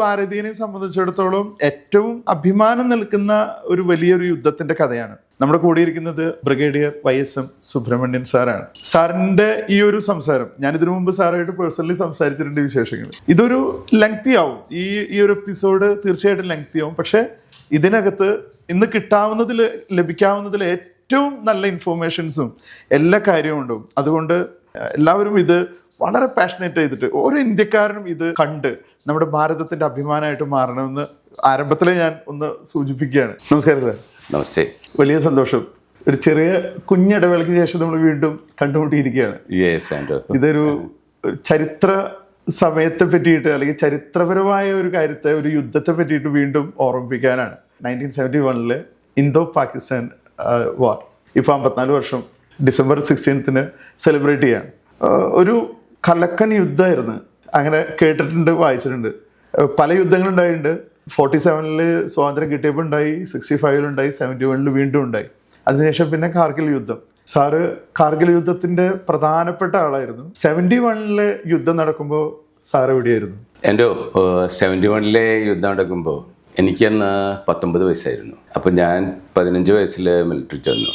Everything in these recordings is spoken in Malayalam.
ഭാരതീയനെ സംബന്ധിച്ചിടത്തോളം ഏറ്റവും അഭിമാനം നൽകുന്ന ഒരു വലിയൊരു യുദ്ധത്തിന്റെ കഥയാണ്. നമ്മുടെ കൂടിയിരിക്കുന്നത് brigadier Y S M Subramanian സാറാണ്. സാറിന്റെ ഈ ഒരു സംസാരം ഞാൻ ഇതിനു മുമ്പ് സാറായിട്ട് പേഴ്സണലി സംസാരിച്ചിട്ടുണ്ട് വിശേഷങ്ങൾ. ഇതൊരു ലെങ്തി ആവും. ഈ ഈ ഒരു എപ്പിസോഡ് തീർച്ചയായിട്ടും ലെങ്തി ആവും. പക്ഷെ ഇതിനകത്ത് ഇന്ന് കിട്ടാവുന്നതിൽ ലഭിക്കാവുന്നതിൽ ഏറ്റവും നല്ല ഇൻഫോർമേഷൻസും എല്ലാ കാര്യവും ഉണ്ടാവും. അതുകൊണ്ട് എല്ലാവരും ഇത് വളരെ പാഷനേറ്റ് ചെയ്തിട്ട് ഓരോ ഇന്ത്യക്കാരനും ഇത് കണ്ട് നമ്മുടെ ഭാരതത്തിന്റെ അഭിമാനമായിട്ട് മാറണമെന്ന് ആരംഭത്തിലെ ഞാൻ ഒന്ന് സൂചിപ്പിക്കുകയാണ്. നമസ്കാരം സാർ. നമസ്തേ. വലിയ സന്തോഷം. ഒരു ചെറിയ കുഞ്ഞിടവേളയ്ക്ക് ശേഷം നമ്മൾ വീണ്ടും കണ്ടുമുട്ടിയിരിക്കുകയാണ്. ആൻഡ് ഇതൊരു ചരിത്ര സമയത്തെ പറ്റിയിട്ട് അല്ലെങ്കിൽ ചരിത്രപരമായ ഒരു കാര്യത്തെ ഒരു യുദ്ധത്തെ പറ്റിയിട്ട് വീണ്ടും ഓർമ്മിപ്പിക്കാനാണ്. നയന്റീൻ സെവന്റി വണ്ണിൽ ഇന്തോ പാകിസ്ഥാൻ വാർ ഇപ്പൊ അമ്പത്തിനാല് വർഷം ഡിസംബർ സിക്സ്റ്റീൻത്തിന് സെലിബ്രേറ്റ് ചെയ്യാണ്. ഒരു കലക്കൻ യുദ്ധമായിരുന്നു. അങ്ങനെ കേട്ടിട്ടുണ്ട് വായിച്ചിട്ടുണ്ട്. പല യുദ്ധങ്ങളുണ്ടായിട്ടുണ്ട് ഫോർട്ടി സെവനിൽ സ്വാതന്ത്ര്യം കിട്ടിയപ്പോൾ ഉണ്ടായി സിക്സ്റ്റി ഫൈവിലുണ്ടായി സെവന്റി വണ്ണിൽ വീണ്ടും ഉണ്ടായി. അതിനുശേഷം പിന്നെ കാർഗിൽ യുദ്ധം. സാറ് കാർഗിൽ യുദ്ധത്തിന്റെ പ്രധാനപ്പെട്ട ആളായിരുന്നു. സെവന്റി വണ്ണിൽ യുദ്ധം നടക്കുമ്പോൾ സാർ എവിടെയായിരുന്നു? എന്റെ സെവന്റി വണ്ണിലെ യുദ്ധം നടക്കുമ്പോൾ എനിക്കന്ന് പത്തൊമ്പത് വയസ്സായിരുന്നു. അപ്പം ഞാൻ പതിനഞ്ച് വയസ്സിൽ മിലിറ്ററി ചെന്നു.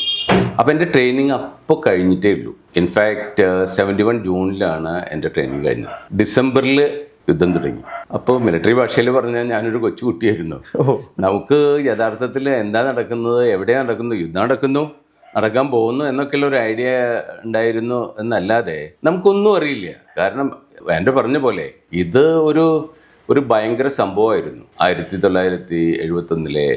അപ്പോൾ എന്റെ ട്രെയിനിങ് അപ്പോൾ കഴിഞ്ഞിട്ടേ ഉള്ളൂ. ഇൻഫാക്റ്റ് സെവന്റി വൺ ജൂണിലാണ് എന്റെ ട്രെയിനിങ് കഴിഞ്ഞത്. ഡിസംബറിൽ യുദ്ധം തുടങ്ങി. അപ്പോൾ മിലിറ്ററി ഭാഷയിൽ പറഞ്ഞാൽ ഞാനൊരു കൊച്ചു കുട്ടിയായിരുന്നു. നമുക്ക് യഥാർത്ഥത്തിൽ എന്താ നടക്കുന്നത് എവിടെയാണ് നടക്കുന്നത് യുദ്ധം നടക്കുന്നു നടക്കാൻ പോകുന്നു എന്നൊക്കെയുള്ള ഒരു ഐഡിയ ഉണ്ടായിരുന്നു എന്നല്ലാതെ നമുക്കൊന്നും അറിയില്ല. കാരണം എന്റെ പറഞ്ഞ പോലെ ഇത് ഒരു ഒരു ഭയങ്കര സംഭവമായിരുന്നു. ആയിരത്തി തൊള്ളായിരത്തി എഴുപത്തൊന്നിലെ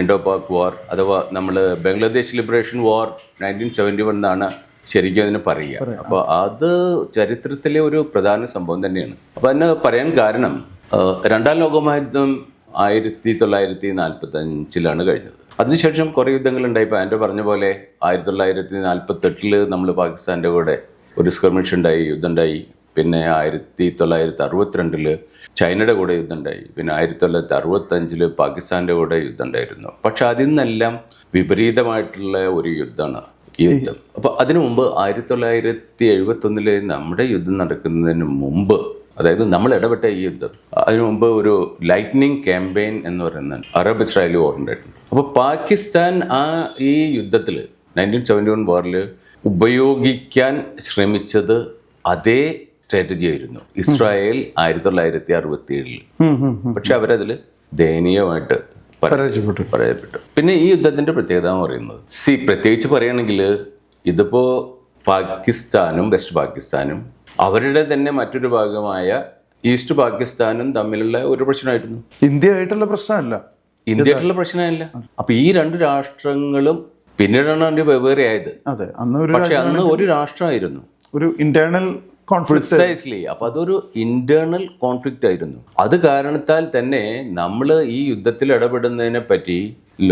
ഇൻഡോ പാക് വാർ അഥവാ നമ്മൾ Bangladesh liberation war nineteen seventy one എന്നാണ് ശരിക്കും അതിന് പറയുക. അപ്പോൾ അത് ചരിത്രത്തിലെ ഒരു പ്രധാന സംഭവം തന്നെയാണ്. അപ്പോൾ അതിന് പറയാൻ കാരണം രണ്ടാം ലോകമഹായുദ്ധം ആയിരത്തി തൊള്ളായിരത്തി നാൽപ്പത്തി അഞ്ചിലാണ് കഴിഞ്ഞത്. അതിനുശേഷം കുറേ യുദ്ധങ്ങളുണ്ടായി. ഇപ്പോൾ എന്റെ പറഞ്ഞ പോലെ ആയിരത്തി തൊള്ളായിരത്തി നാൽപ്പത്തെട്ടിൽ നമ്മൾ പാകിസ്ഥാന്റെ കൂടെ ഒരു സ്കർമിഷ് ഉണ്ടായി യുദ്ധം ഉണ്ടായി. പിന്നെ ആയിരത്തി തൊള്ളായിരത്തി അറുപത്തിരണ്ടിൽ ചൈനയുടെ കൂടെ യുദ്ധം ഉണ്ടായി പിന്നെ ആയിരത്തി തൊള്ളായിരത്തി അറുപത്തഞ്ചിൽ പാകിസ്ഥാന്റെ കൂടെ യുദ്ധം ഉണ്ടായിരുന്നു പക്ഷെ അതിൽ നിന്നെല്ലാം വിപരീതമായിട്ടുള്ള ഒരു യുദ്ധമാണ് ഈ യുദ്ധം. അപ്പോൾ അതിനു മുമ്പ് ആയിരത്തി തൊള്ളായിരത്തി എഴുപത്തൊന്നിൽ നമ്മുടെ യുദ്ധം നടക്കുന്നതിന് മുമ്പ് അതായത് നമ്മൾ ഇടപെട്ട ഈ യുദ്ധം അതിനു മുമ്പ് ഒരു ലൈറ്റ്നിങ് ക്യാമ്പയിൻ എന്ന് പറയുന്ന അറബ് ഇസ്രായേലി വാർ ഉണ്ടായിട്ടുണ്ട്. അപ്പോൾ പാകിസ്ഥാൻ ആ ഈ യുദ്ധത്തിൽ നയന്റീൻ സെവന്റി വൺ വാറിൽ ഉപയോഗിക്കാൻ ശ്രമിച്ചത് അതേ സ്ട്രാറ്റജി ആയിരുന്നു. ഇസ്രായേൽ ആയിരത്തി തൊള്ളായിരത്തി അറുപത്തി ഏഴിൽ പക്ഷെ അവരതിൽ ദയനീയമായിട്ട് പരാജയപ്പെട്ടു. പരാജയപ്പെട്ടു. പിന്നെ ഈ യുദ്ധത്തിന്റെ പ്രത്യേകത എന്ന് പറയുന്നത് സി പ്രത്യേകിച്ച് പറയുകയാണെങ്കിൽ ഇതിപ്പോ പാകിസ്ഥാനും വെസ്റ്റ് പാകിസ്ഥാനും അവരുടെ തന്നെ മറ്റൊരു ഭാഗമായ ഈസ്റ്റ് പാകിസ്ഥാനും തമ്മിലുള്ള ഒരു പ്രശ്നമായിരുന്നു. ഇന്ത്യ ആയിട്ടുള്ള പ്രശ്നമല്ല. ഇന്ത്യയായിട്ടുള്ള പ്രശ്നമല്ല. അപ്പൊ ഈ രണ്ട് രാഷ്ട്രങ്ങളും പിന്നീടാണ് അതിന്റെ വെവ്വേറെ ആയത്. അതെ അന്ന് ഒരു പക്ഷെ അന്ന് ഒരു രാഷ്ട്രമായിരുന്നു. ഒരു ഇന്റേണൽ പ്രിസൈസ്ലി അപ്പൊ അതൊരു ഇന്റേണൽ കോൺഫ്ലിക്റ്റ് ആയിരുന്നു. അത് കാരണത്താൽ തന്നെ നമ്മൾ ഈ യുദ്ധത്തിൽ ഇടപെടുന്നതിനെ പറ്റി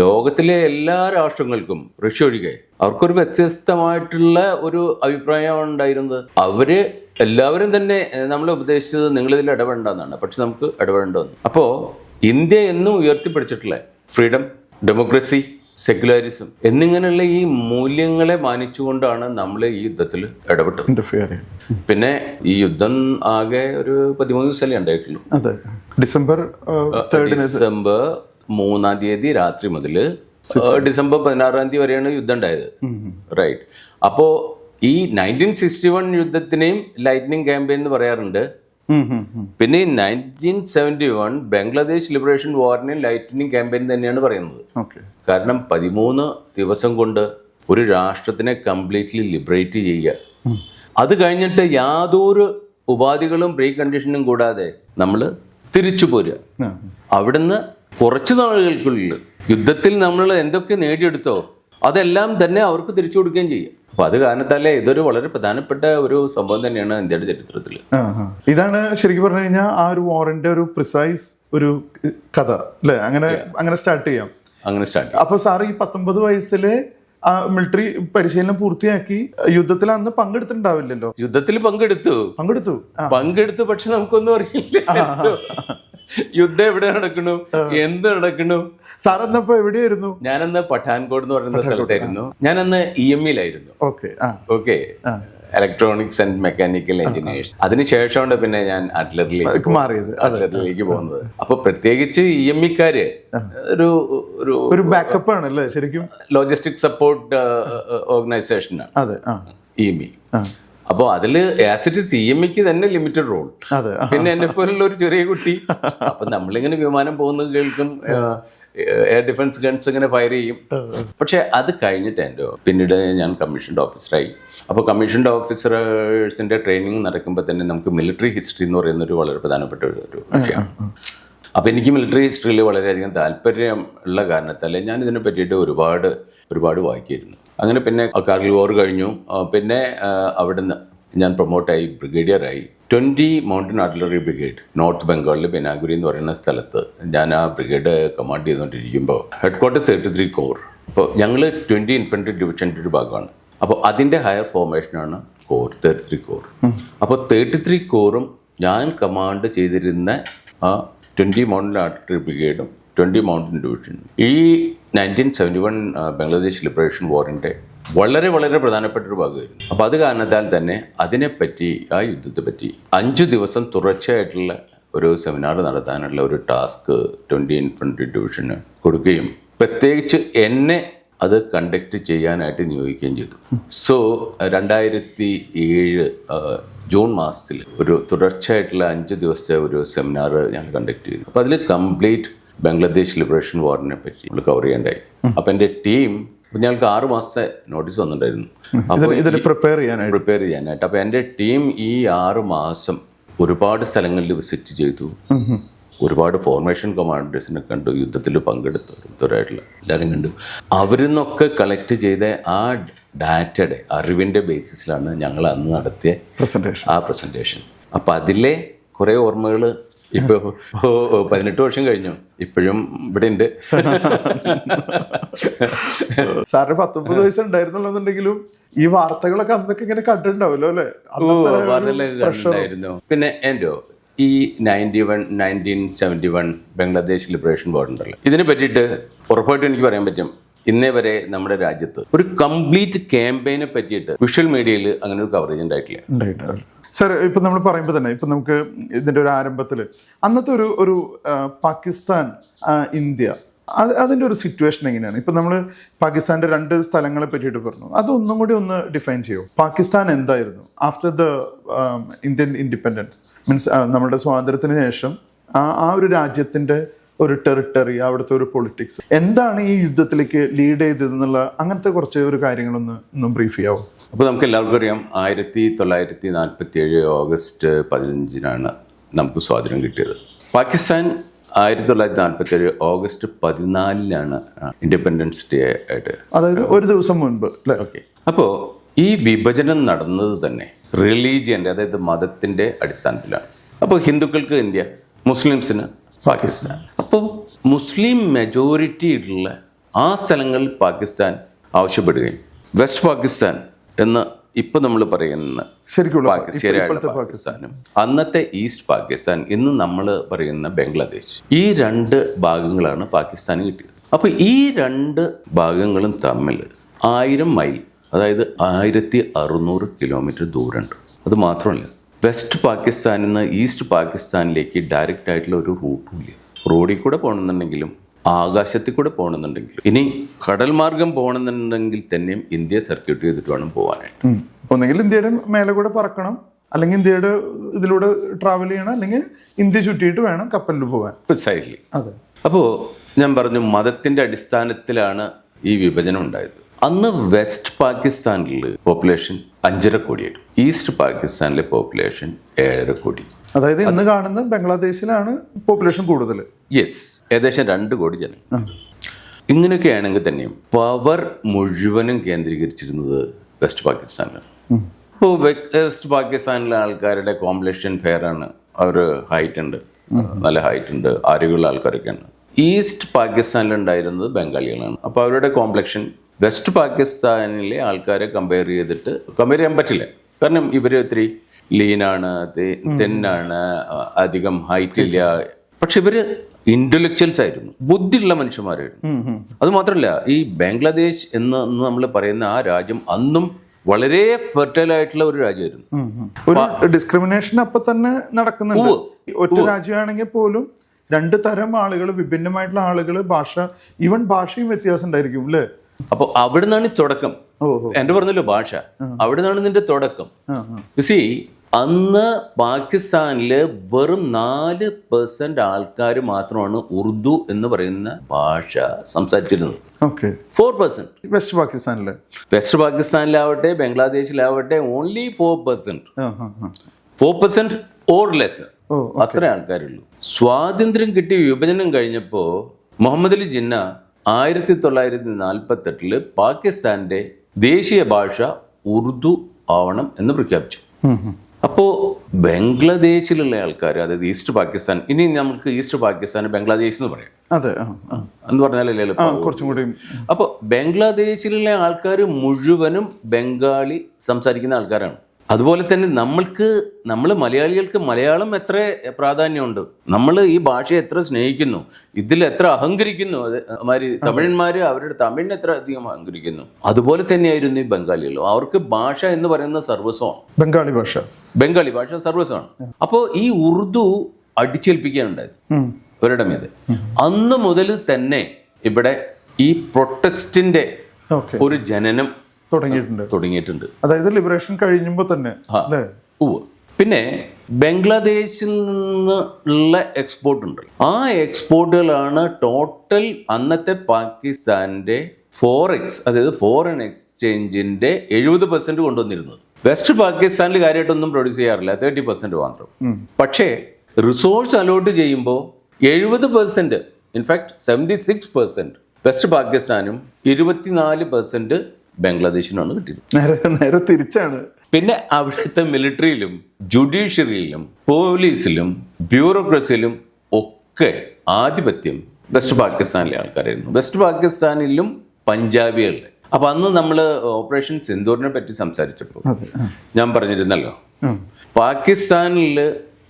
ലോകത്തിലെ എല്ലാ രാഷ്ട്രങ്ങൾക്കും റഷ്യ ഒഴികെ അവർക്കൊരു വ്യത്യസ്തമായിട്ടുള്ള ഒരു അഭിപ്രായമാണ് ഉണ്ടായിരുന്നത്. അവർ എല്ലാവരും തന്നെ നമ്മളെ ഉപദേശിച്ചത് നിങ്ങൾ ഇതിൽ ഇടപെടേണ്ടെന്നാണ്. പക്ഷെ നമുക്ക് ഇടപെടേണ്ടതെന്ന് അപ്പോൾ ഇന്ത്യ എന്നും ഉയർത്തിപ്പിടിച്ചിട്ടുള്ള ഫ്രീഡം ഡെമോക്രസി സെക്യുലറിസം എന്നിങ്ങനെയുള്ള ഈ മൂല്യങ്ങളെ മാനിച്ചുകൊണ്ടാണ് നമ്മൾ ഈ യുദ്ധത്തിൽ ഇടപെട്ടത്. പിന്നെ ഈ യുദ്ധം ആകെ ഒരു പതിമൂന്ന് ദിവസമല്ലേ ഉണ്ടായിട്ടുള്ളൂ. അതെ. ഡിസംബർ ഡിസംബർ മൂന്നാം തീയതി രാത്രി മുതൽ ഡിസംബർ പതിനാറാം തീയതി വരെയാണ് യുദ്ധം ഉണ്ടായത്. റൈറ്റ് അപ്പോ ഈ നയന്റീൻ സിക്സ്റ്റി വൺ യുദ്ധത്തിനെയും ലൈറ്റ്നിങ് ക്യാമ്പയിൻ എന്ന് പറയാറുണ്ട്. പിന്നെ ഈ nineteen seventy one Bangladesh liberation വാറിന് lightning campaign തന്നെയാണ് പറയുന്നത്. കാരണം പതിമൂന്ന് ദിവസം കൊണ്ട് ഒരു രാഷ്ട്രത്തിനെ കംപ്ലീറ്റ്ലി ലിബറേറ്റ് ചെയ്യുക. അത് കഴിഞ്ഞിട്ട് യാതൊരു ഉപാധികളും പ്രീ കണ്ടീഷനും കൂടാതെ നമ്മൾ തിരിച്ചു പോരുക. അവിടുന്ന് കുറച്ച് നാളുകൾക്കുള്ളിൽ യുദ്ധത്തിൽ നമ്മൾ എന്തൊക്കെ നേടിയെടുത്തോ അതെല്ലാം തന്നെ അവർക്ക് തിരിച്ചു കൊടുക്കുകയും ചെയ്യും അപ്പൊ അത് കാരണത്താലേ ഇതൊരു വളരെ പ്രധാനപ്പെട്ട ഒരു സംഭവം തന്നെയാണ് ഇന്ത്യയുടെ ചരിത്രത്തിൽ ഇതാണ് ശരിക്കും പറഞ്ഞു കഴിഞ്ഞാൽ ആ ഒരു വാറിന്റെ ഒരു പ്രിസൈസ് ഒരു കഥ അല്ലെ? അങ്ങനെ അങ്ങനെ സ്റ്റാർട്ട് ചെയ്യാം. അങ്ങനെ സ്റ്റാർട്ട് അപ്പൊ സാർ ഈ പത്തൊമ്പത് വയസ്സിലെ മിലിറ്ററി പരിശീലനം പൂർത്തിയാക്കി യുദ്ധത്തിൽ അന്ന് പങ്കെടുത്തിട്ടുണ്ടാവില്ലല്ലോ? യുദ്ധത്തിൽ പങ്കെടുത്തു. പങ്കെടുത്തു. പങ്കെടുത്തു പക്ഷെ നമുക്കൊന്നും അറിയില്ല യുദ്ധം എവിടെ നടക്കണു എന്ത് നടക്കണു സാറന്നപ്പോ എവിടെയായിരുന്നു? ഞാനന്ന് പഠാൻകോട് എന്ന് പറയുന്ന സ്ഥലത്തായിരുന്നു. ഞാനന്ന് E M ഇയിലായിരുന്നു. Okay okay. Electronics and mechanical engineers അതിനുശേഷമാണ് പിന്നെ ഞാൻ അഡ്ലറിലേക്ക് മാറിയത്. അഡ്ലറിലേക്ക് പോകുന്നത്. അപ്പൊ പ്രത്യേകിച്ച് ഇ എം ഇക്കാര് ഒരു ഒരു ഒരു ബാക്കപ്പ് ആണല്ലേ ശരിക്കും? ലോജിസ്റ്റിക് സപ്പോർട്ട് ഓർഗനൈസേഷനാണ് അതെ ഇ എം ഇ. അപ്പോൾ അതിൽ ആസിഡ് സി എം ഇക്ക് തന്നെ ലിമിറ്റഡ് റോൾ പിന്നെ എന്നെ പോലുള്ള ഒരു ചെറിയ കുട്ടി. അപ്പൊ നമ്മളിങ്ങനെ വിമാനം പോകുന്നത് കേൾക്കും എയർ ഡിഫൻസ് ഗൺസ് ഇങ്ങനെ ഫയർ ചെയ്യും. പക്ഷെ അത് കഴിഞ്ഞിട്ട് എന്റെ പിന്നീട് ഞാൻ കമ്മീഷൻഡ് ഓഫീസറായി അപ്പോൾ കമ്മീഷൻഡ് ഓഫീസേഴ്സിന്റെ ട്രെയിനിങ് നടക്കുമ്പോൾ തന്നെ നമുക്ക് മിലിറ്ററി ഹിസ്റ്ററി എന്ന് പറയുന്ന ഒരു വളരെ പ്രധാനപ്പെട്ട ഒരു ഒരു വിഷയമാണ് അപ്പോൾ എനിക്ക് മിലിറ്ററി ഹിസ്റ്ററിയിൽ വളരെയധികം താല്പര്യം ഉള്ള കാരണത്താൽ ഞാൻ ഇതിനെ പറ്റിയിട്ട് ഒരുപാട് ഒരുപാട് വായിക്കായിരുന്നു. അങ്ങനെ പിന്നെ കാർഗിൽ വോർ കഴിഞ്ഞു. പിന്നെ അവിടുന്ന് ഞാൻ പ്രൊമോട്ടായി ബ്രിഗേഡിയറായി twenty mountain artillery brigade north ബംഗാളിൽ പെനാഗുരി എന്ന് പറയുന്ന സ്ഥലത്ത് ഞാൻ ആ ബ്രിഗേഡ് കമാൻഡ് ചെയ്തുകൊണ്ടിരിക്കുമ്പോൾ headquarter thirty three corps അപ്പോൾ ഞങ്ങൾ ട്വന്റി ഇൻഫൻട്രി ഡിവിഷന്റെ ഒരു ഭാഗമാണ്. അപ്പോൾ അതിന്റെ ഹയർ ഫോർമേഷനാണ് കോർ തേർട്ടി ത്രീ കോർ അപ്പോൾ തേർട്ടി ത്രീ കോറും ഞാൻ കമാൻഡ് ചെയ്തിരുന്ന ആ ട്വന്റി മൗണ്ടൻ ആർട്ടിലറി ബ്രിഗേഡും ട്വന്റി മൗണ്ടൻ ഡിവിഷനും ഈ nineteen seventy one Bangladesh liberation വാറിന്റെ വളരെ വളരെ പ്രധാനപ്പെട്ട ഒരു ഭാഗമായിരുന്നു. അപ്പോൾ അത് കാരണത്താൽ തന്നെ അതിനെപ്പറ്റി ആ യുദ്ധത്തെ പറ്റി അഞ്ചു ദിവസം തുടർച്ചയായിട്ടുള്ള ഒരു സെമിനാർ നടത്താനുള്ള ഒരു ടാസ്ക് ട്വന്റി ഇൻഫൻട്രി ഡിവിഷന് കൊടുക്കുകയും പ്രത്യേകിച്ച് എന്നെ അത് കണ്ടക്ട് ചെയ്യാനായിട്ട് നിയോഗിക്കുകയും ചെയ്തു. സോ രണ്ടായിരത്തി ഏഴ് ജൂൺ മാസത്തിൽ ഒരു തുടർച്ചയായിട്ടുള്ള അഞ്ച് ദിവസത്തെ ഒരു സെമിനാർ ഞാൻ കണ്ടക്ട് ചെയ്തു. അപ്പോൾ അതിൽ കംപ്ലീറ്റ് ബംഗ്ലാദേശ് ലിബറേഷൻ വാറിനെ പറ്റി നമ്മൾ കവർ ചെയ്യണ്ടായി അപ്പം എന്റെ ടീം ഞങ്ങൾക്ക് ആറ് മാസത്തെ നോട്ടീസ് വന്നിട്ടുണ്ടായിരുന്നു. അപ്പോൾ ഇതിന് പ്രിപ്പയർ ചെയ്യാനായിട്ട്. പ്രിപ്പയർ ചെയ്യാനായിട്ട്. അപ്പോൾ എന്റെ ടീം ഈ ആറ് മാസം ഒരുപാട് സ്ഥലങ്ങളിൽ വിസിറ്റ് ചെയ്തു. ഒരുപാട് ഫോർമേഷൻ കമാൻഡേഴ്സിനെ കണ്ടു. യുദ്ധത്തിൽ പങ്കെടുത്തവരായിട്ടുള്ള എല്ലാവരും കണ്ടു. അവരിൽ നിന്നൊക്കെ കളക്ട് ചെയ്ത ആ ഡാറ്റയുടെ അറിവിന്റെ ബേസിസിലാണ് ഞങ്ങൾ അന്ന് നടത്തിയ പ്രസന്റേഷൻ ആ പ്രസന്റേഷൻ അപ്പം അതിലെ കുറേ ഓർമ്മകൾ ഇപ്പോൾ പതിനെട്ട് വർഷം കഴിഞ്ഞു. ഇപ്പോഴും ഇവിടെ ഉണ്ട് സാറിന് പത്തൊമ്പത് വയസ്സ് ഉണ്ടായിരുന്നുള്ളതെന്നുണ്ടെങ്കിലും ഈ വാർത്തകളൊക്കെ അന്നൊക്കെ ഇങ്ങനെ കണ്ടിട്ടുണ്ടാവല്ലോ അല്ലെ? കണ്ടിട്ടുണ്ടായിരുന്നു. പിന്നെ എന്റെ ഈ ninety one nineteen seventy one Bangladesh liberation board ഉണ്ടല്ലോ. ഇതിനെ പറ്റിയിട്ട് ഉറപ്പായിട്ടും എനിക്ക് പറയാൻ പറ്റും. ഇന്നേ വരെ നമ്മുടെ രാജ്യത്ത് ഒരു കംപ്ലീറ്റ് ക്യാമ്പയിനെ പറ്റിയിട്ട് വിഷ്വൽ മീഡിയയിൽ അങ്ങനെ ഒരു കവറേജ് ഉണ്ടായിട്ടില്ല. സാർ ഇപ്പം നമ്മൾ പറയുമ്പോൾ തന്നെ ഇപ്പം നമുക്ക് ഇതിന്റെ ഒരു ആരംഭത്തിൽ അന്നത്തെ ഒരു ഒരു പാകിസ്ഥാൻ ഇന്ത്യ അത് അതിന്റെ ഒരു സിറ്റുവേഷൻ എങ്ങനെയാണ്? ഇപ്പം നമ്മൾ പാകിസ്ഥാന്റെ രണ്ട് സ്ഥലങ്ങളെ പറ്റിയിട്ട് പറഞ്ഞു. അതൊന്നും കൂടി ഒന്ന് ഡിഫൈൻ ചെയ്യുമോ പാകിസ്ഥാൻ എന്തായിരുന്നു? After the Indian independence means നമ്മുടെ സ്വാതന്ത്ര്യത്തിന് ശേഷം ആ ഒരു രാജ്യത്തിന്റെ ഒരു ടെറിട്ടറി അവിടുത്തെ ഒരു പൊളിറ്റിക്സ് എന്താണ് ഈ യുദ്ധത്തിലേക്ക് ലീഡ് ചെയ്തതെന്നുള്ള അങ്ങനത്തെ കുറച്ച് ഒരു കാര്യങ്ങളൊന്ന് ഒന്ന് ബ്രീഫ് ചെയ്യാവോ? അപ്പോൾ നമുക്ക് എല്ലാവർക്കും അറിയാം ആയിരത്തി തൊള്ളായിരത്തി നാൽപ്പത്തി ഏഴ് ഓഗസ്റ്റ് പതിനഞ്ചിനാണ് നമുക്ക് സ്വാതന്ത്ര്യം കിട്ടിയത്. പാകിസ്ഥാൻ ആയിരത്തി തൊള്ളായിരത്തി നാൽപ്പത്തി ഏഴ് ഓഗസ്റ്റ് പതിനാലിനാണ് ഇൻഡിപെൻഡൻസ് ഡേ ആയിട്ട് അതായത് ഒരു ദിവസം മുൻപ് ഓക്കെ അപ്പോൾ ഈ വിഭജനം നടന്നത് തന്നെ റിലീജിയന്റെ അതായത് മതത്തിന്റെ അടിസ്ഥാനത്തിലാണ്. അപ്പോൾ ഹിന്ദുക്കൾക്ക് ഇന്ത്യ മുസ്ലിംസിന് പാകിസ്ഥാൻ. അപ്പോൾ മുസ്ലിം മെജോറിറ്റി ഉള്ള ആ സ്ഥലങ്ങളിൽ പാകിസ്ഥാൻ ആവശ്യപ്പെടുകയും വെസ്റ്റ് പാകിസ്ഥാൻ എന്ന് ഇപ്പം നമ്മൾ പറയുന്ന ശരിക്കുള്ള പാകിസ്ഥാനും അന്നത്തെ ഈസ്റ്റ് പാകിസ്ഥാൻ ഇന്ന് നമ്മൾ പറയുന്ന ബംഗ്ലാദേശ്. ഈ രണ്ട് ഭാഗങ്ങളാണ് പാകിസ്ഥാന് കിട്ടിയത്. അപ്പോൾ ഈ രണ്ട് ഭാഗങ്ങളും തമ്മിൽ ആയിരം മൈൽ അതായത് ആയിരത്തി അറുന്നൂറ് കിലോമീറ്റർ ദൂരമുണ്ട്. അത് മാത്രമല്ല വെസ്റ്റ് പാകിസ്ഥാനിൽ നിന്ന് ഈസ്റ്റ് പാകിസ്ഥാനിലേക്ക് ഡയറക്റ്റ് ആയിട്ടുള്ള ഒരു റൂട്ടും ഇല്ല. റോഡിൽ കൂടെ പോകണമെന്നുണ്ടെങ്കിലും ആകാശത്തിൽ കൂടെ പോകണമെന്നുണ്ടെങ്കിൽ. ഇനി കടൽ മാർഗം പോകണമെന്നുണ്ടെങ്കിൽ തന്നെയും ഇന്ത്യ സർക്യൂട്ട് ചെയ്തിട്ട് വേണം പോകാനായിട്ട്. ഒന്നെങ്കിൽ ഇന്ത്യയുടെ മേലെ കൂടെ പറക്കണം. അല്ലെങ്കിൽ ഇന്ത്യയുടെ ഇതിലൂടെ ട്രാവൽ ചെയ്യണം. അല്ലെങ്കിൽ ഇന്ത്യ ചുറ്റിയിട്ട് വേണം കപ്പലിൽ പോകാൻ. പ്രിസൈഡ്ലി അതെ. അപ്പോൾ ഞാൻ പറഞ്ഞു മതത്തിന്റെ അടിസ്ഥാനത്തിലാണ് ഈ വിഭജനം ഉണ്ടായത്. അന്ന് വെസ്റ്റ് പാകിസ്ഥാനിൽ പോപ്പുലേഷൻ അഞ്ചര കോടിയായിരുന്നു. ഈസ്റ്റ് പാകിസ്ഥാനിലെ പോപ്പുലേഷൻ ഏഴര കോടി. അതായത് ഇന്ന് കാണുന്ന ബംഗ്ലാദേശിലാണ് പോപ്പുലേഷൻ കൂടുതൽ യെസ് ഏകദേശം രണ്ട് കോടി ജനങ്ങൾ ഇങ്ങനെയൊക്കെ ആണെങ്കിൽ തന്നെയും പവർ മുഴുവനും കേന്ദ്രീകരിച്ചിരുന്നത് വെസ്റ്റ് പാകിസ്ഥാനിലാണ് ഇപ്പോൾ വെസ്റ്റ് പാകിസ്ഥാനിലെ ആൾക്കാരുടെ കോംപ്ലക്ഷൻ ഫെയറാണ് അവർ ഹൈറ്റ് ഉണ്ട്. നല്ല ഹൈറ്റ് ഉണ്ട്. ആരോഗ്യമുള്ള ആൾക്കാരൊക്കെയാണ്. ഈസ്റ്റ് പാകിസ്ഥാനിലുണ്ടായിരുന്നത് ബംഗാളികളാണ്. അപ്പോൾ അവരുടെ കോംപ്ലക്ഷൻ വെസ്റ്റ് പാകിസ്ഥാനിലെ ആൾക്കാരെ കമ്പയർ ചെയ്തിട്ട് കമ്പയർ ചെയ്യാൻ പറ്റില്ല. കാരണം ഇവർ ഒത്തിരി ലീനാണ് തെന്നാണ് അധികം ഹൈറ്റ് ഇല്ല പക്ഷെ ഇവർ ഇന്റലക്ച്വൽസ് ആയിരുന്നു. ബുദ്ധിയുള്ള മനുഷ്യന്മാരായിരുന്നു. അത് മാത്രമല്ല ഈ ബംഗ്ലാദേശ് എന്ന് നമ്മൾ പറയുന്ന ആ രാജ്യം അന്നും വളരെ ഫെർട്ടൈൽ ആയിട്ടുള്ള ഒരു രാജ്യമായിരുന്നു. ഡിസ്ക്രിമിനേഷൻ അപ്പൊ തന്നെ നടക്കുന്നുണ്ട്. ഒറ്റ രാജ്യമാണെങ്കിൽ പോലും രണ്ട് തരം ആളുകൾ വിഭിന്നമായിട്ടുള്ള ആളുകൾ ഭാഷ ഈവൻ ഭാഷയും വ്യത്യാസം ഉണ്ടായിരിക്കും അല്ലേ അപ്പോൾ അവിടെ നിന്നാണ് തുടക്കം. എന്റെ പറഞ്ഞല്ലോ ഭാഷ. അവിടെ നിന്നാണ് നിന്റെ തുടക്കം. സി അന്ന് പാകിസ്ഥാനിൽ വെറും നാല് പെർസെന്റ് ആൾക്കാർ മാത്രമാണ് ഉറുദു എന്ന് പറയുന്ന ഭാഷ സംസാരിച്ചിരുന്നത്. ഓക്കെ ഫോർ പെർസെന്റ് വെസ്റ്റ് പാകിസ്ഥാനിലെ വെസ്റ്റ് പാകിസ്ഥാനിലാവട്ടെ ബംഗ്ലാദേശിലാവട്ടെ only four percent. Four percent or less അത്രേ അത്ര ആൾക്കാരുള്ളൂ. സ്വാതന്ത്ര്യം കിട്ടി വിഭജനം കഴിഞ്ഞപ്പോൾ മുഹമ്മദ് അലി ജിന്ന ആയിരത്തി തൊള്ളായിരത്തി നാൽപ്പത്തി എട്ടിൽ പാകിസ്ഥാന്റെ ദേശീയ ഭാഷ ഉറുദു ആവണം എന്ന് പ്രഖ്യാപിച്ചു. ഉം, ഉം. അപ്പോ ബംഗ്ലാദേശിലുള്ള ആൾക്കാർ അതായത് ഈസ്റ്റ് പാകിസ്ഥാൻ ഇനി നമുക്ക് ഈസ്റ്റ് പാകിസ്ഥാൻ ബംഗ്ലാദേശ് എന്ന് പറയാം അതെ. എന്ന് പറഞ്ഞാലല്ലേ കുറച്ചും കൂടി അപ്പോൾ ബംഗ്ലാദേശിലുള്ള ആൾക്കാർ മുഴുവനും ബംഗാളി സംസാരിക്കുന്ന ആൾക്കാരാണ് അതുപോലെ തന്നെ നമ്മൾക്ക് നമ്മൾ മലയാളികൾക്ക് മലയാളം എത്ര പ്രാധാന്യമുണ്ട്? നമ്മൾ ഈ ഭാഷയെ എത്ര സ്നേഹിക്കുന്നു? ഇതിൽ എത്ര അഹങ്കരിക്കുന്നു? അത് മാതിരി തമിഴന്മാർ അവരുടെ തമിഴിനെ എത്ര അധികം അഹങ്കരിക്കുന്നു? അതുപോലെ തന്നെയായിരുന്നു ഈ ബംഗാളികളും അവർക്ക് ഭാഷ എന്ന് പറയുന്ന സർവസ്വമാണ്. ബംഗാളി ഭാഷ. ബംഗാളി ഭാഷ സർവസ്വമാണ്. അപ്പോൾ ഈ ഉറുദു അടിച്ചേൽപ്പിക്കാനുണ്ടായി. ഇവരുടെ മീത് അന്ന് മുതൽ തന്നെ ഇവിടെ ഈ പ്രൊട്ടസ്റ്റിന്റെ ഒരു ജനനം തുടങ്ങിയിട്ടുണ്ട്. തുടങ്ങിയിട്ടുണ്ട്. അതായത് ലിബറേഷൻ കഴിയുമ്പോൾ തന്നെ അല്ലേ? പിന്നെ ബംഗ്ലാദേശിൽ നിന്ന് ഉള്ള എക്സ്പോർട്ട് ഉണ്ട് ആ എക്സ്പോർട്ടുകളാണ് ടോട്ടൽ അന്നത്തെ പാകിസ്ഥാന്റെ ഫോറെക്സ് അതായത് ഫോറിൻ എക്സ്ചേഞ്ചിന്റെ എഴുപത് പെർസെന്റ് കൊണ്ടുവന്നിരുന്നത്. വെസ്റ്റ് പാകിസ്ഥാനിൽ കാര്യമായിട്ടൊന്നും പ്രൊഡ്യൂസ് ചെയ്യാറില്ല. തേർട്ടി പെർസെന്റ് മാത്രം. പക്ഷേ റിസോഴ്സ് അലോട്ട് ചെയ്യുമ്പോൾ എഴുപത് percent in fact seventy six percent west പാകിസ്ഥാനും ഇരുപത്തിനാല് പെർസെന്റ് ബംഗ്ലാദേശിനുമാണ് കിട്ടിയത്. നേരെ നേരെ തിരിച്ചാണ്. പിന്നെ അവിടുത്തെ മിലിറ്ററിയിലും ജുഡീഷ്യറിയിലും പോലീസിലും ബ്യൂറോക്രസിയിലും ഒക്കെ ആധിപത്യം വെസ്റ്റ് പാകിസ്ഥാനിലെ ആൾക്കാരായിരുന്നു. വെസ്റ്റ് പാകിസ്ഥാനിലും പഞ്ചാബികളുടെ. അപ്പൊ അന്ന് നമ്മൾ ഓപ്പറേഷൻ സിന്ദൂറിനെ പറ്റി സംസാരിച്ചപ്പോൾ ഞാൻ പറഞ്ഞിരുന്നല്ലോ. പാകിസ്ഥാനിൽ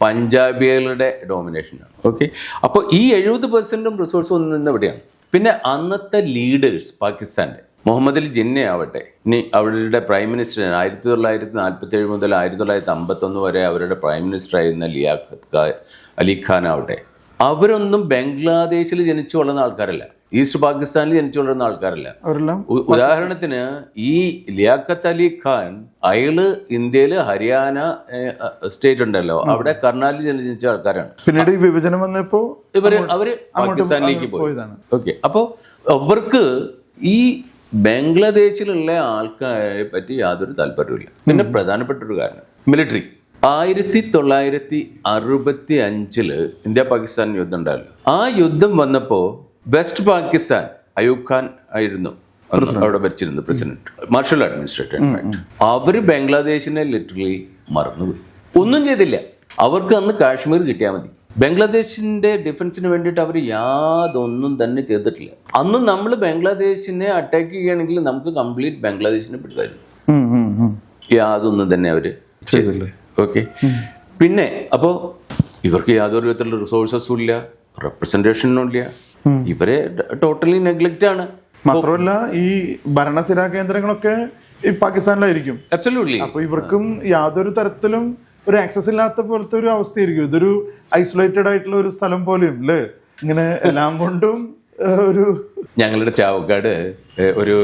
പഞ്ചാബികളുടെ ഡോമിനേഷനാണ് ഓക്കെ അപ്പോൾ ഈ എഴുപത് പെർസെന്റും റിസോഴ്സ് ഒന്നും എവിടെയാണ് പിന്നെ അന്നത്തെ ലീഡേഴ്സ് പാകിസ്ഥാന്റെ. മുഹമ്മദ് അലി ജിന്ന ആവട്ടെ ഇനി അവരുടെ പ്രൈം മിനിസ്റ്റർ ആയിരത്തി തൊള്ളായിരത്തി നാൽപ്പത്തി ഏഴ് മുതൽ ആയിരത്തി തൊള്ളായിരത്തി അമ്പത്തൊന്ന് വരെ അവരുടെ പ്രൈം മിനിസ്റ്റർ ആയിരുന്ന ലിയാഖത്ത് ഖാ അലി ഖാൻ ആവട്ടെ. അവരൊന്നും ബംഗ്ലാദേശിൽ ജനിച്ചു വളർന്ന ആൾക്കാരല്ല. ഈസ്റ്റ് പാകിസ്ഥാനിൽ ജനിച്ചു വളർന്ന ആൾക്കാരല്ല ഉദാഹരണത്തിന് ഈ ലിയാഖത്ത് അലി ഖാൻ അയാൾ ഇന്ത്യയിൽ ഹരിയാന സ്റ്റേറ്റ് ഉണ്ടല്ലോ. അവിടെ കർണാലിൽ ജനിച്ച ആൾക്കാരാണ്. പിന്നീട് ഈ വിഭജനം വന്നപ്പോ ഇവർ അവർ പാകിസ്ഥാനിലേക്ക് പോയി. പോയതാണ്. ഓക്കെ. അപ്പോ അവർക്ക് ഈ ബംഗ്ലാദേശിലുള്ള ആൾക്കാരെ പറ്റി യാതൊരു താല്പര്യമില്ല പിന്നെ പ്രധാനപ്പെട്ട ഒരു കാരണം. മിലിറ്ററി ആയിരത്തി തൊള്ളായിരത്തി അറുപത്തി അഞ്ചിൽ ഇന്ത്യ പാകിസ്ഥാൻ യുദ്ധം ഉണ്ടായല്ലോ. ആ യുദ്ധം വന്നപ്പോ വെസ്റ്റ് പാകിസ്ഥാൻ അയൂബ് ഖാൻ ആയിരുന്നു. അവിടെ ഭരിച്ചിരുന്നു പ്രസിഡന്റ് മാർഷൽ അഡ്മിനിസ്ട്രേറ്റർ അവർ ബംഗ്ലാദേശിനെ ലിറ്ററലി മറന്നുപോയി. ഒന്നും ചെയ്തില്ല. അവർക്ക് അന്ന് കാശ്മീർ കിട്ടിയാൽ മതി. ബംഗ്ലാദേശിന്റെ ഡിഫൻസിന് വേണ്ടിയിട്ട് അവർ യാതൊന്നും തന്നെ ചെയ്തിട്ടില്ല. അന്ന് നമ്മൾ ബംഗ്ലാദേശിനെ അറ്റാക്ക് ചെയ്യുകയാണെങ്കിൽ നമുക്ക് കംപ്ലീറ്റ് ബംഗ്ലാദേശിനെ പിടിക്കായിരുന്നു. യാതൊന്നും തന്നെ അവർ ചെയ്തില്ല ഓക്കെ പിന്നെ അപ്പോൾ ഇവർക്ക് യാതൊരു വിധത്തിലുള്ള റിസോഴ്സസും ഇല്ല റെപ്രസെന്റേഷനും ഇല്ല. ഇവരെ ടോട്ടലി നെഗ്ലക്റ്റ് ആണ്. മാത്രമല്ല ഈ ഭരണസിരാ കേന്ദ്രങ്ങളൊക്കെ ഈ പാകിസ്ഥാനിലായിരിക്കും. അപ്പൊ ഇവർക്കും യാതൊരു തരത്തിലും ഒരു ആക്സസ് ഇല്ലാത്ത പോലത്തെ ഒരു അവസ്ഥയായിരിക്കും. ഇതൊരു ഐസൊലേറ്റഡ് ആയിട്ടുള്ള ഒരു സ്ഥലം പോലെയും അല്ലേ ഇങ്ങനെ എല്ലാം കൊണ്ടും ഒരു ഞങ്ങളുടെ ചാവക്കാട് ഒരു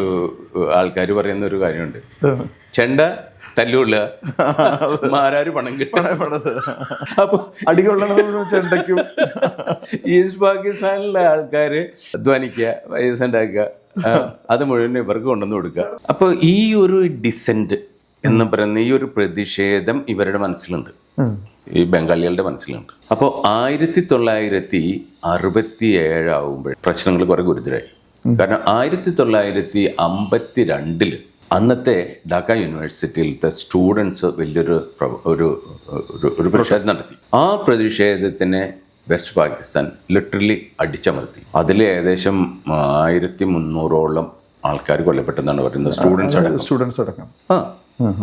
ആൾക്കാർ പറയുന്ന ഒരു കാര്യമുണ്ട്. ചെണ്ട തല്ലുള്ള മാരാര് പണം കിട്ടും? അപ്പൊ അടികൊള്ളണതും ചെണ്ടയ്ക്കും. ഈസ്റ്റ് പാകിസ്ഥാനിലെ ആൾക്കാര് അധ്വാനിക്കുക വയസ്സുണ്ടാക്കുക അത് മുഴുവൻ ഇവർക്ക് കൊണ്ടുവന്ന് കൊടുക്കുക. അപ്പൊ ഈ ഒരു ഡിസെന്റ് എന്ന് പറയുന്ന ഈ ഒരു പ്രതിഷേധം ഇവരുടെ മനസ്സിലുണ്ട്. ഈ ബംഗാളികളുടെ മനസ്സിലുണ്ട്. അപ്പോൾ ആയിരത്തി തൊള്ളായിരത്തി അറുപത്തി ഏഴാവുമ്പോൾ പ്രശ്നങ്ങൾ കുറെ ഗുരുതരായി. കാരണം ആയിരത്തി തൊള്ളായിരത്തി അമ്പത്തി രണ്ടിൽ അന്നത്തെ ഡാക്ക യൂണിവേഴ്സിറ്റിയിലത്തെ സ്റ്റുഡൻസ് വലിയൊരു ഒരു ഒരു- ഒരു പ്രതിഷേധം നടത്തി. ആ പ്രതിഷേധത്തിന് വെസ്റ്റ് പാകിസ്ഥാൻ ലിറ്ററലി അടിച്ചമർത്തി. അതിൽ ഏകദേശം ആയിരത്തി മുന്നൂറോളം ആൾക്കാർ കൊല്ലപ്പെട്ടെന്നാണ് പറയുന്നത്. സ്റ്റുഡൻസ് അടക്കം. സ്റ്റുഡൻസ് അടക്കം. ആ.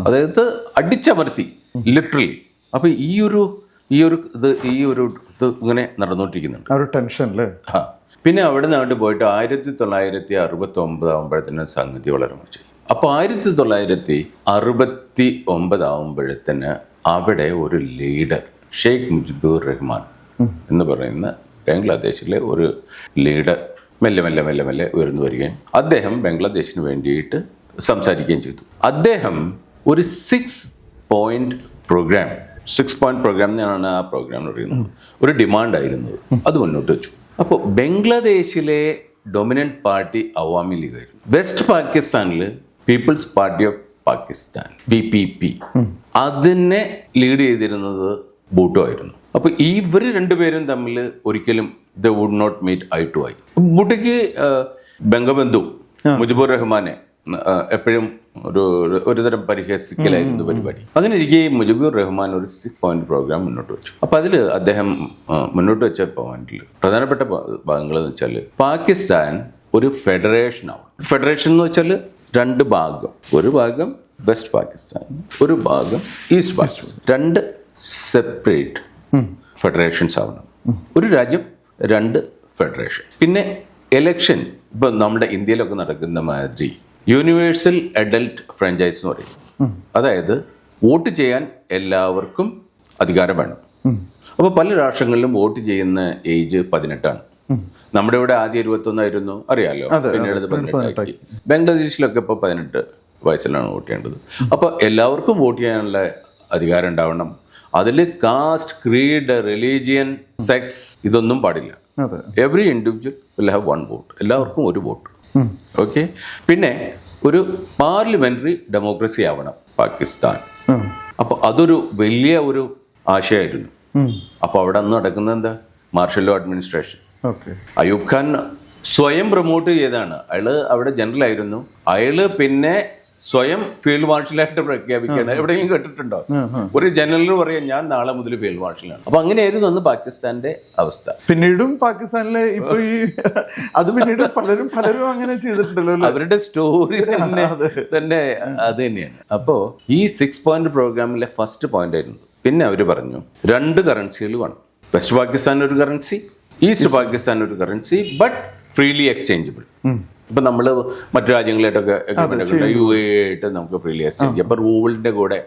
അതായത് അടിച്ചമർത്തി ലിറ്ററലി അപ്പൊ ഈ ഒരു ഈ ഒരു ഇത് ഈ ഒരു ഇത് ഇങ്ങനെ നടന്നുകൊണ്ടിരിക്കുന്നുണ്ട്. ഒരു ടെൻഷൻ അല്ലേ ആ പിന്നെ അവിടെ നിന്ന് അങ്ങോട്ട് പോയിട്ട് ആയിരത്തി തൊള്ളായിരത്തി അറുപത്തി ഒമ്പത് ആകുമ്പോഴത്തേന് സംഗതി വളരെ മോശം അപ്പൊ ആയിരത്തി തൊള്ളായിരത്തി അറുപത്തി ഒമ്പതാവുമ്പോഴത്തേന് അവിടെ ഒരു ലീഡർ ഷെയ്ഖ് മുജിബുർ റഹ്മാൻ എന്ന് പറയുന്ന ബംഗ്ലാദേശിലെ ഒരു ലീഡർ മെല്ലെ മെല്ലെ മെല്ലെ മെല്ലെ ഉയർന്നു വരികയും അദ്ദേഹം ബംഗ്ലാദേശിന് വേണ്ടിയിട്ട് സംസാരിക്കുകയും ചെയ്തു. അദ്ദേഹം ഒരു six point programme six point programme എന്നാണ് ആ പ്രോഗ്രാം എന്ന് പറയുന്നത്. ഒരു ഡിമാൻഡ് ആയിരുന്നത്. അത് മുന്നോട്ട് വെച്ചു. അപ്പോൾ ബംഗ്ലാദേശിലെ ഡൊമിനന്റ് പാർട്ടി അവാമി ലീഗ് ആയിരുന്നു. വെസ്റ്റ് പാകിസ്ഥാനിൽ People's party of Pakistan B P P അതിനെ ലീഡ് ചെയ്തിരുന്നത് ബൂട്ടോ ആയിരുന്നു. അപ്പൊ ഇവർ രണ്ടുപേരും തമ്മിൽ ഒരിക്കലും the would not meet eye to eye ബൂട്ടയ്ക്ക് Bangabandhu Mujibur റഹ്മാനെ എപ്പോഴും ഒരു ഒരു- ഒരുതരം പരിഹസിക്കലായിരുന്നു പരിപാടി. അങ്ങനെ ഇരിക്കെ മുജിബുർ റഹ്മാൻ ഒരു സിക്സ് പോയിന്റ് പ്രോഗ്രാം മുന്നോട്ട് വെച്ചു. അപ്പൊ അതിൽ അദ്ദേഹം മുന്നോട്ട് വെച്ച പോയിന്റിൽ പ്രധാനപ്പെട്ട ഭാഗങ്ങൾ എന്ന് വെച്ചാൽ പാകിസ്ഥാൻ ഒരു ഫെഡറേഷൻ ആവും ഫെഡറേഷൻ എന്ന് വെച്ചാൽ രണ്ട് ഭാഗം. ഒരു ഭാഗം വെസ്റ്റ് പാകിസ്ഥാൻ ഒരു ഭാഗം ഈസ്റ്റ് പാകിസ്ഥാൻ രണ്ട് സെപ്പറേറ്റ് ഫെഡറേഷൻസ് ആവണം. ഒരു രാജ്യം രണ്ട് ഫെഡറേഷൻ പിന്നെ എലക്ഷൻ ഇപ്പൊ നമ്മുടെ ഇന്ത്യയിലൊക്കെ നടക്കുന്ന മാതിരി യൂണിവേഴ്സൽ അഡൽട്ട് ഫ്രാഞ്ചൈസ് എന്ന് പറയും. അതായത് വോട്ട് ചെയ്യാൻ എല്ലാവർക്കും അധികാരം വേണം. അപ്പോൾ പല രാഷ്ട്രങ്ങളിലും വോട്ട് ചെയ്യുന്ന ഏജ് പതിനെട്ടാണ്. നമ്മുടെ ഇവിടെ ആദ്യം ഇരുപത്തൊന്നായിരുന്നു അറിയാലോ? പിന്നീട് പതിനെട്ടാക്കി ബംഗ്ലാദേശിലൊക്കെ ഇപ്പോൾ പതിനെട്ട് വയസ്സിലാണ് വോട്ട് ചെയ്യേണ്ടത്. അപ്പോൾ എല്ലാവർക്കും വോട്ട് ചെയ്യാനുള്ള അധികാരം ഉണ്ടാവണം. അതിൽ കാസ്റ്റ് ക്രീഡ് റിലീജിയൻ സെക്സ് ഇതൊന്നും പാടില്ല. Every individual will have one vote എല്ലാവർക്കും ഒരു വോട്ട്. ഓക്കെ പിന്നെ ഒരു പാർലമെന്ററി ഡെമോക്രസി ആവണം പാകിസ്ഥാൻ. അപ്പൊ അതൊരു വലിയ ഒരു ആശയമായിരുന്നു. അപ്പൊ അവിടെ അന്ന് നടക്കുന്നത് എന്താ? Martial law administration Ayub Khan സ്വയം പ്രൊമോട്ട് ചെയ്താണ്. അയാൾ അവിടെ ജനറൽ ആയിരുന്നു. അയാൾ പിന്നെ സ്വയം ഫീൽഡ് മാർഷലായിട്ട് പ്രഖ്യാപിക്കുകയാണ് എവിടെയെങ്കിലും കേട്ടിട്ടുണ്ടോ? ഒരു ജനറൽ പറയാം ഞാൻ നാളെ മുതൽ ഫീൽഡ് മാർഷലാണ് അപ്പൊ അങ്ങനെയായിരുന്നു അന്ന് പാകിസ്ഥാന്റെ അവസ്ഥ. പിന്നീടും പാകിസ്ഥാനിലെ ഇപ്പൊ ഈ അത് പിന്നീട് പലരും പലരും അങ്ങനെ ചെയ്തിട്ടുണ്ടല്ലോ അവരുടെ സ്റ്റോറി തന്നെ തന്നെ അത് തന്നെയാണ്. അപ്പോ ഈ സിക്സ് പോയിന്റ് പ്രോഗ്രാമിലെ ഫസ്റ്റ് പോയിന്റ് ആയിരുന്നു. പിന്നെ അവർ പറഞ്ഞു രണ്ട് കറൻസികൾ വേണം. വെസ്റ്റ് പാകിസ്ഥാൻ ഒരു കറൻസി ഈസ്റ്റ് പാകിസ്ഥാൻ ഒരു കറൻസി ബട്ട് ഫ്രീലി എക്സ്ചേഞ്ചബിൾ ഇപ്പൊ നമ്മൾ മറ്റു രാജ്യങ്ങളായിട്ടൊക്കെ യു എ ആയിട്ട് നമുക്ക് ഫ്രീലി എക്സ്ചേഞ്ച് ചെയ്യാം. അപ്പൊ റൂബിളിന്റെ കൂടെ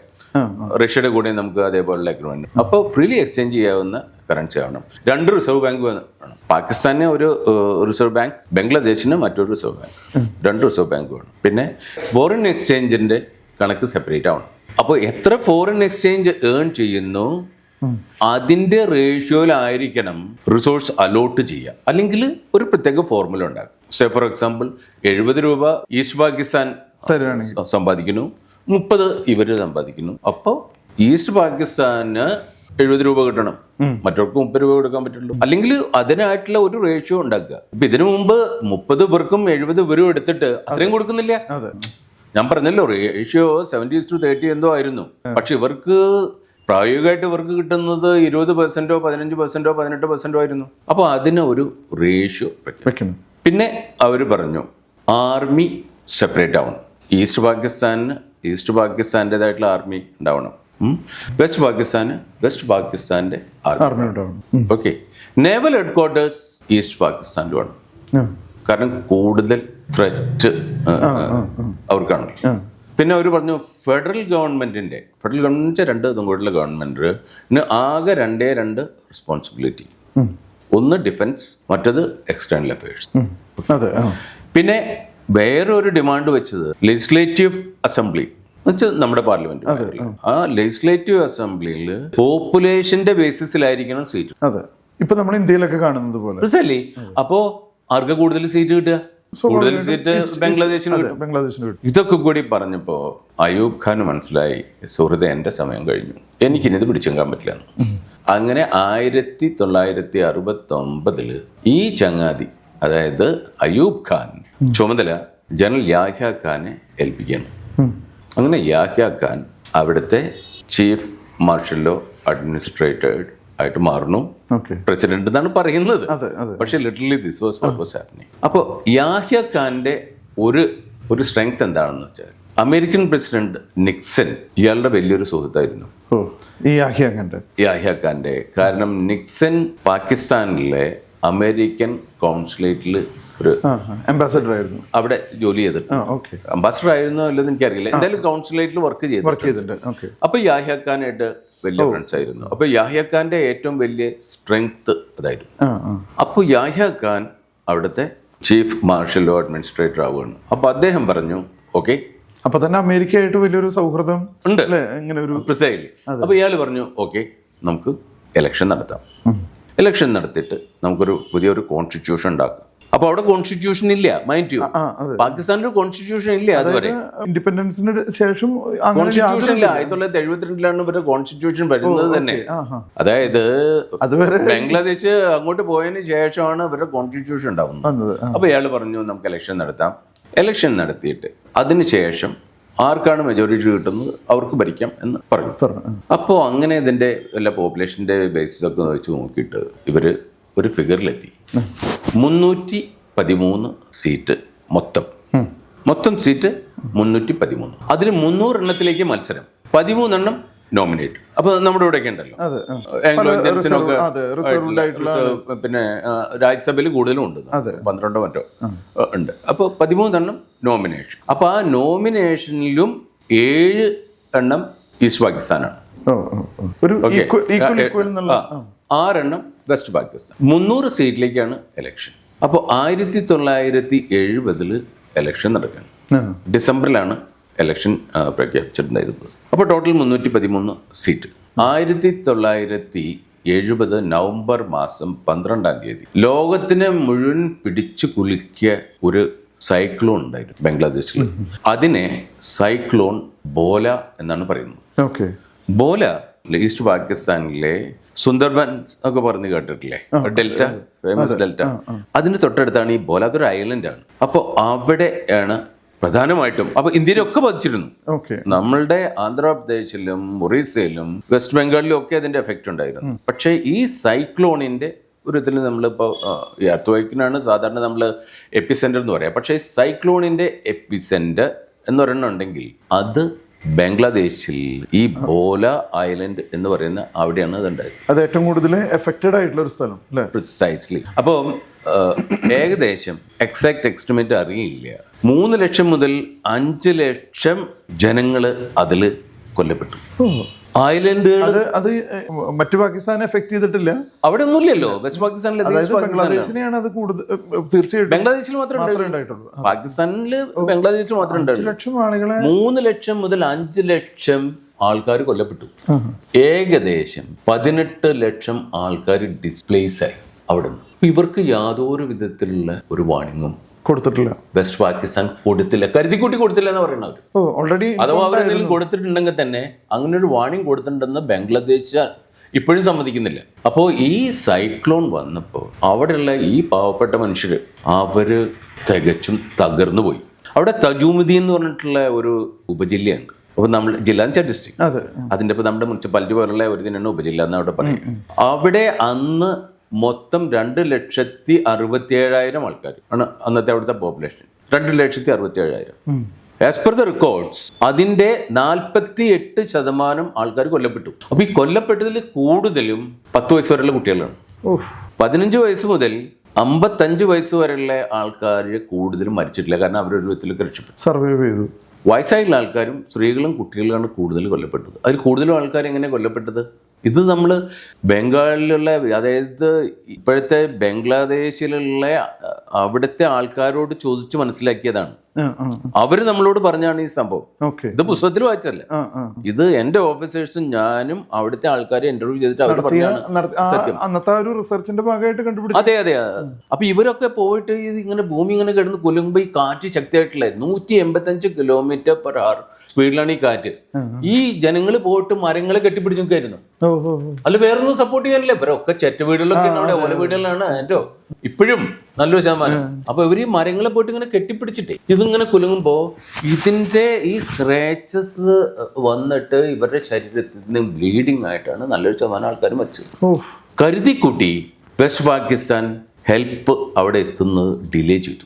റഷ്യയുടെ കൂടെ നമുക്ക് അതേപോലുള്ള അഗ്രിമെന്റ് അപ്പോൾ ഫ്രീലി എക്സ്ചേഞ്ച് ചെയ്യാവുന്ന കറൻസി ആണ്. രണ്ട് റിസർവ് ബാങ്ക് വേണം പാകിസ്ഥാന് ഒരു റിസർവ് ബാങ്ക് ബംഗ്ലാദേശിന് മറ്റൊരു റിസർവ് ബാങ്ക് രണ്ട് റിസർവ് ബാങ്ക് വേണം പിന്നെ ഫോറിൻ എക്സ്ചേഞ്ചിന്റെ കണക്ക് സെപ്പറേറ്റ് ആവണം അപ്പോൾ എത്ര ഫോറിൻ എക്സ്ചേഞ്ച് ഏൺ ചെയ്യുന്നു? അതിന്റെ റേഷ്യോയിലായിരിക്കണം റിസോഴ്സ് അലോട്ട് ചെയ്യുക അല്ലെങ്കിൽ ഒരു പ്രത്യേക ഫോർമുല ഉണ്ടാകും സേ ഫോർ എക്സാമ്പിൾ എഴുപത് രൂപ ഈസ്റ്റ് പാകിസ്ഥാൻ സമ്പാദിക്കുന്നു. മുപ്പത് ഇവർ സമ്പാദിക്കുന്നു. അപ്പോൾ ഈസ്റ്റ് പാകിസ്ഥാന് എഴുപത് രൂപ കിട്ടണം. മറ്റവർക്ക് മുപ്പത് രൂപ കൊടുക്കാൻ പറ്റുള്ളൂ. അല്ലെങ്കിൽ അതിനായിട്ടുള്ള ഒരു റേഷ്യോ ഉണ്ടാക്കുക. ഇപ്പൊ ഇതിനു മുമ്പ് മുപ്പത് പേർക്കും എഴുപത് പേരും എടുത്തിട്ട് അത്രയും കൊടുക്കുന്നില്ല. ഞാൻ പറഞ്ഞല്ലോ റേഷ്യോ സെവന്റീസ് ടു തേർട്ടി എന്തോ ആയിരുന്നു. പക്ഷെ ഇവർക്ക് പ്രായോഗികമായിട്ട് ഇവർക്ക് കിട്ടുന്നത് ഇരുപത് പെർസെന്റോ പതിനഞ്ച് പെർസെന്റോ പതിനെട്ട് പെർസെന്റോ ആയിരുന്നു. അപ്പോൾ അതിന് ഒരു റേഷ്യോ വെക്കണം. പിന്നെ അവർ പറഞ്ഞു ആർമി സെപ്പറേറ്റ് ആവണം. ഈസ്റ്റ് പാകിസ്ഥാനിന് ഈസ്റ്റ് പാകിസ്ഥാന്റെതായിട്ടുള്ള ആർമി ഉണ്ടാവണം. വെസ്റ്റ് പാകിസ്ഥാന് വെസ്റ്റ് പാകിസ്ഥാന്റെ ആർമി ഉണ്ടാവണം. Okay naval headquarters east പാകിസ്ഥാനിൽ വേണം. കാരണം കൂടുതൽ ത്രെറ്റ് അവർക്കാണല്ലോ ആ. പിന്നെ അവർ പറഞ്ഞു ഫെഡറൽ ഗവൺമെന്റിന്റെ ഫെഡറൽ ഗവൺമെന്റ് രണ്ട് ഇതും കൂടുതൽ ഗവൺമെന്റിന് ആകെ രണ്ടേ രണ്ട് റെസ്പോൺസിബിലിറ്റി. ഒന്ന് ഡിഫൻസ് മറ്റത് എക്സ്റ്റേണൽ അഫയേഴ്സ്. അതെ പിന്നെ വേറൊരു ഡിമാൻഡ് വെച്ചത് ലെജിസ്ലേറ്റീവ് അസംബ്ലി നമ്മുടെ പാർലമെന്റ് ആ. ലെജിസ്ലേറ്റീവ് അസംബ്ലിയിൽ പോപ്പുലേഷന്റെ ബേസിസിലായിരിക്കണം സീറ്റ് അതെ. ഇപ്പൊ നമ്മൾ ഇന്ത്യയിലൊക്കെ കാണുന്നത് പോലെ. അപ്പോ ആർക്ക് കൂടുതൽ സീറ്റ് കിട്ടുക? കൂടുതൽ സീറ്റ് ബംഗ്ലാദേശിന് കിട്ടും. ബംഗ്ലാദേശിന് കിട്ടും. ഇതൊക്കെ കൂടി പറഞ്ഞപ്പോ അയൂബ് ഖാന് മനസ്സിലായി സുഹൃത എന്റെ സമയം കഴിഞ്ഞു. എനിക്കിനിത് പിടിച്ചെങ്കാൻ പറ്റില്ല. അങ്ങനെ ആയിരത്തി തൊള്ളായിരത്തി അറുപത്തി ഒമ്പതിൽ ഈ ചങ്ങാതി അതായത് അയൂബ് ഖാൻ ചുമതല ജനറൽ യാഹ്യ ഖാനെ ഏൽപ്പിക്കുകയാണ്. അങ്ങനെ യാഹ്യ ഖാൻ അവിടുത്തെ ചീഫ് മാർഷൽ ലോ അഡ്മിനിസ്ട്രേറ്റഡ് ആയിട്ട് മാറുന്നു. പ്രസിഡന്റ് എന്നാണ് പറയുന്നത്. പക്ഷേ literally this was what was happening. അപ്പോൾ യാഹ്യ ഖാന്റെ ഒരു ഒരു സ്ട്രെങ്ത് എന്താണെന്ന് വെച്ചാൽ അമേരിക്കൻ പ്രസിഡന്റ് നിക്സൺ ഇയാളുടെ വലിയൊരു സുഹൃത്തായിരുന്നു. യാഹ്യ ഖാന്റെ കാരണം നിക്സൺ പാകിസ്ഥാനിലെ അമേരിക്കൻ കോൺസുലേറ്റിൽ ഒരു അംബാസഡർ ആയിരുന്നു. അവിടെ ജോലി ചെയ്തിട്ട്. ആ ഓക്കെ. അംബാസഡർ ആയിരുന്നോ അല്ലെന്ന് എനിക്കറിയില്ല. എന്തായാലും കോൺസുലേറ്റിൽ വർക്ക് ചെയ്തു വർക്ക് ചെയ്തിട്ടുണ്ട്. അപ്പൊ യാഹ്യ ഖാനായിട്ട് വലിയ ഫ്രണ്ട്സ് ആയിരുന്നു. അപ്പൊ യാഹ്യ ഖാന്റെ ഏറ്റവും വലിയ സ്ട്രെങ്ത് അതായിരുന്നു. അപ്പോൾ യാഹ്യ ഖാൻ അവിടുത്തെ ചീഫ് മാർഷൽ ലോ അഡ്മിനിസ്ട്രേറ്റർ ആവുകയാണ്. അപ്പൊ അദ്ദേഹം പറഞ്ഞു ഓക്കെ അപ്പൊ തന്നെ അമേരിക്കയായിട്ട് വലിയൊരു സൗഹൃദം ഉണ്ട്. ഇങ്ങനെ ഒരു പ്രിസൈലി അപ്പൊ ഇയാൾ പറഞ്ഞു ഓക്കെ നമുക്ക് ഇലക്ഷൻ നടത്താം. ഇലക്ഷൻ നടത്തിയിട്ട് നമുക്കൊരു പുതിയൊരു കോൺസ്റ്റിറ്റ്യൂഷൻ ഉണ്ടാക്കാം. അപ്പൊ അവിടെ കോൺസ്റ്റിറ്റ്യൂഷൻ ഇല്ല മൈൻഡ് യു ആ ഒരു പാകിസ്ഥാനിൽ കോൺസ്റ്റിറ്റ്യൂഷൻ ഇല്ല അതുവരെ. ഇൻഡിപെൻഡൻസിന് ശേഷം കോൺസ്റ്റിറ്റ്യൂഷൻ ഇല്ല. ആയിരത്തി തൊള്ളായിരത്തി എഴുപത്തിരണ്ടിലാണ് ഇവരുടെ കോൺസ്റ്റിറ്റ്യൂഷൻ വരുന്നത് തന്നെ. അതായത് അതുവരെ ബംഗ്ലാദേശ് അങ്ങോട്ട് പോയതിന് ശേഷമാണ് ഇവരുടെ കോൺസ്റ്റിറ്റ്യൂഷൻ ഉണ്ടാവുന്നത്. വന്നത് അപ്പൊ ഇയാൾ പറഞ്ഞു നമുക്ക് ഇലക്ഷൻ നടത്താം. ഇലക്ഷൻ നടത്തിയിട്ട് അതിനുശേഷം ആർക്കാണ് മെജോറിറ്റി കിട്ടുന്നത്? അവർക്ക് ഭരിക്കാം എന്ന് പറഞ്ഞു. പറഞ്ഞു. അപ്പോൾ അങ്ങനെ ഇതിന്റെ എല്ലാ പോപ്പുലേഷന്റെ ബേസിസ് ഒക്കെ വെച്ച് നോക്കിയിട്ട് ഇവർ ഒരു ഫിഗറിലെത്തി മുന്നൂറ്റി പതിമൂന്ന് സീറ്റ് മൊത്തം. മൊത്തം സീറ്റ് മുന്നൂറ്റി പതിമൂന്ന്. അതിൽ മുന്നൂറെണ്ണത്തിലേക്ക് മത്സരം. പതിമൂന്നെണ്ണം നോമിനേറ്റ് അപ്പൊ നമ്മുടെ ഇവിടെയൊക്കെ ഉണ്ടല്ലോ. ആംഗ്ലോ ഇന്ത്യൻസിനൊക്കെ പിന്നെ രാജ്യസഭയിൽ കൂടുതലും ഉണ്ട്. പന്ത്രണ്ടോ മറ്റോ ഉണ്ട്. അപ്പോൾ പതിമൂന്നെണ്ണം നോമിനേഷൻ അപ്പോൾ ആ നോമിനേഷനിലും ഏഴ് എണ്ണം ഈസ്റ്റ് പാകിസ്ഥാനാണ്. ആറെണ്ണം വെസ്റ്റ് പാകിസ്ഥാൻ. മുന്നൂറ് സീറ്റിലേക്കാണ് ഇലക്ഷൻ അപ്പോൾ ആയിരത്തി തൊള്ളായിരത്തി എഴുപതിൽ ഇലക്ഷൻ നടക്കുന്നത് ഡിസംബറിലാണ് ഇലക്ഷൻ പ്രഖ്യാപിച്ചിട്ടുണ്ടായിരുന്നത് അപ്പോൾ ടോട്ടൽ മുന്നൂറ്റി പതിമൂന്ന് സീറ്റ് ആയിരത്തി തൊള്ളായിരത്തി എഴുപത് നവംബർ മാസം പന്ത്രണ്ടാം തീയതി. ലോകത്തിനെ മുഴുവൻ പിടിച്ചു കുലുക്കിയ ഒരു സൈക്ലോൺ ഉണ്ടായിരുന്നു ബംഗ്ലാദേശിൽ. അതിനെ സൈക്ലോൺ ബോല എന്നാണ് പറയുന്നത്. ഓക്കെ ബോല ഈസ്റ്റ് പാകിസ്ഥാനിലെ സുന്ദർബൻ ഒക്കെ പറഞ്ഞു കേട്ടിട്ടില്ലേ? Delta famous delta. അതിന് തൊട്ടടുത്താണ് ഈ ബോല അതൊരു ഐലൻഡ് ആണ്. അപ്പോൾ അവിടെയാണ് പ്രധാനമായിട്ടും. അപ്പൊ ഇന്ത്യയിലൊക്കെ ബാധിച്ചിരുന്നു. ഓക്കെ. നമ്മളുടെ ആന്ധ്രാപ്രദേശിലും ഒറീസയിലും വെസ്റ്റ് ബംഗാളിലും ഒക്കെ അതിന്റെ എഫക്റ്റ് ഉണ്ടായിരുന്നു. പക്ഷേ ഈ സൈക്ലോണിന്റെ ഒരു ഇതിൽ നമ്മളിപ്പോൾ അത്വൈക്കിനാണ് സാധാരണ നമ്മൾ എപ്പിസെന്റർ എന്ന് പറയാം. പക്ഷേ സൈക്ലോണിന്റെ സൈക്ലോണിന്റെ എപ്പിസെന്റർ എന്ന് ഉണ്ടെങ്കിൽ അത് ബംഗ്ലാദേശിൽ ഈ ബോല ഐലൻഡ് എന്ന് പറയുന്ന അവിടെയാണ് അത് ഉണ്ടായത് അത് ഏറ്റവും കൂടുതൽ എഫക്റ്റഡ് ആയിട്ടുള്ള ഒരു സ്ഥലം പ്രിസൈസ്ലി അപ്പോൾ ഏകദേശം എക്സാക്ട് എക്സ്റ്റിമേറ്റ് അറിയില്ല. മൂന്ന് ലക്ഷം മുതൽ അഞ്ച് ലക്ഷം ജനങ്ങൾ അതിൽ കൊല്ലപ്പെട്ടു. ഓ അത് അത് മറ്റു പാകിസ്ഥാനെ എഫക്ട് ചെയ്തിട്ടില്ല. അവിടെ ഒന്നുമില്ലല്ലോ. വെസ്റ്റ് പാകിസ്ഥാനിലെ ബംഗ്ലാദേശിനെയാണ് അത് കൂടുതൽ തീർച്ചയായിട്ടും ബംഗ്ലാദേശിൽ മാത്രമേ ഉണ്ടായിട്ടുള്ളൂ. പാകിസ്ഥാനിൽ ബംഗ്ലാദേശിൽ മാത്രമേ ലക്ഷം ആളുകളെ മൂന്ന് ലക്ഷം മുതൽ അഞ്ച് ലക്ഷം ആൾക്കാർ കൊല്ലപ്പെട്ടു. ഏകദേശം പതിനെട്ട് ലക്ഷം ആൾക്കാർ ഡിസ്പ്ലേസ് ആയി അവിടെ നിന്ന് ഇവർക്ക് യാതൊരു വിധത്തിലുള്ള ഒരു വാണിങ്ങും കൊടുത്തിട്ടില്ല. വെസ്റ്റ് പാകിസ്ഥാൻ കൊടുത്തില്ല. കരുതിക്കൂട്ടി കൊടുത്തില്ല എന്ന് പറയുന്നത് ഓ ഓൾറെഡി അഥവാ അവരെന്തെങ്കിലും കൊടുത്തിട്ടുണ്ടെങ്കിൽ തന്നെ അങ്ങനെ ഒരു വാണിംഗ് കൊടുത്തിട്ടുണ്ടെന്ന് ബംഗ്ലാദേശ് ഇപ്പോഴും സമ്മതിക്കുന്നില്ല. അപ്പോ ഈ സൈക്ലോൺ വന്നപ്പോൾ അവിടെയുള്ള ഈ പാവപ്പെട്ട മനുഷ്യർ അവർ തികച്ചും തകർന്നു പോയി. അവിടെ തജൂമതി എന്ന് പറഞ്ഞിട്ടുള്ള ഒരു ഉപജില്ലയാണ് അപ്പോൾ നമ്മൾ ജില്ലാ വെച്ചാൽ ഡിസ്ട്രിക്ട് അതെ. അതിന്റെ ഇപ്പൊ നമ്മുടെ മുനിസിപ്പാലിറ്റി പോലുള്ള ഒരു ഇതിനാണ് ഉപജില്ല എന്ന് അവിടെ പറയും അവിടെ അന്ന് മൊത്തം രണ്ട് ലക്ഷത്തി അറുപത്തി ഏഴായിരം ആൾക്കാർ ആണ് അന്നത്തെ അവിടുത്തെ പോപ്പുലേഷൻ രണ്ട് ലക്ഷത്തി അറുപത്തി ഏഴായിരം ആസ് പെർ ദ റെക്കോർഡ്സ് അതിന്റെ നാൽപ്പത്തി എട്ട് ശതമാനം ആൾക്കാർ കൊല്ലപ്പെട്ടു. അപ്പൊ ഈ കൊല്ലപ്പെട്ടതിൽ കൂടുതലും പത്ത് വയസ്സ് വരെയുള്ള കുട്ടികളാണ്. പതിനഞ്ച് വയസ്സ് മുതൽ അമ്പത്തഞ്ച് വയസ്സ് വരെയുള്ള ആൾക്കാർ കൂടുതലും മരിച്ചിട്ടില്ല. കാരണം അവരൊരു വിധത്തിലൊക്കെ രക്ഷപ്പെട്ടു. സർവൈവ് ചെയ്തു. വയസ്സായിട്ടുള്ള ആൾക്കാരും സ്ത്രീകളും കുട്ടികളാണ് കൂടുതൽ കൊല്ലപ്പെട്ടത്. അതിൽ കൂടുതലും ആൾക്കാർ എങ്ങനെ കൊല്ലപ്പെട്ടത്? ഇത് നമ്മൾ ബംഗാളിലുള്ള അതായത് ഇപ്പോഴത്തെ ബംഗ്ലാദേശിലുള്ള അവിടുത്തെ ആൾക്കാരോട് ചോദിച്ചു മനസ്സിലാക്കിയതാണ്. അവർ നമ്മളോട് പറഞ്ഞാണ് ഈ സംഭവം. ഇത് പുസ്തകത്തിൽ വായിച്ചല്ല ഇത് എന്റെ ഓഫീസേഴ്സും ഞാനും അവിടുത്തെ ആൾക്കാരെ ഇന്റർവ്യൂ ചെയ്തിട്ട് അവർ പറഞ്ഞാണ് റിസർച്ചിന്റെ ഭാഗമായിട്ട് കണ്ടുപിടിച്ചു അതെ അതെ. അപ്പൊ ഇവരൊക്കെ പോയിട്ട് ഇത് ഇങ്ങനെ ഭൂമി ഇങ്ങനെ കിടന്ന് കൊല്ലുമ്പോ ഈ കാറ്റ് ശക്തിയായിട്ടില്ല നൂറ്റി എൺപത്തി അഞ്ച് കിലോമീറ്റർ പെർ അവർ സ്പീഡിലാണ് ഈ കാറ്റ്. ഈ ജനങ്ങൾ പോയിട്ട് മരങ്ങൾ കെട്ടിപ്പിടിച്ച് നിൽക്കായിരുന്നു. അല്ല വേറൊന്നും സപ്പോർട്ട് ചെയ്യാനില്ല. ഇവരൊക്കെ ചെറ്റ വീടുകളൊക്കെ അവിടെ ഓല വീടുകളിലാണ്. എന്റെ ഇപ്പോഴും നല്ലൊരു ശതമാനം. അപ്പൊ ഇവർ ഈ മരങ്ങളെ പോയിട്ട് ഇങ്ങനെ കെട്ടിപ്പിടിച്ചിട്ടേ. ഇതിങ്ങനെ കുലുങ്ങുമ്പോ ഇതിന്റെ ഈ സ്ക്രാച്ചസ് വന്നിട്ട് ഇവരുടെ ശരീരത്തിൽ നിന്ന് ബ്ലീഡിങ് ആയിട്ടാണ് നല്ലൊരു ശതമാനം ആൾക്കാർ മരിച്ചത്. കരുതിക്കുട്ടി. വെസ്റ്റ് പാകിസ്ഥാൻ ഹെൽപ്പ് അവിടെ എത്തുന്നത് ഡിലേ ചെയ്തു.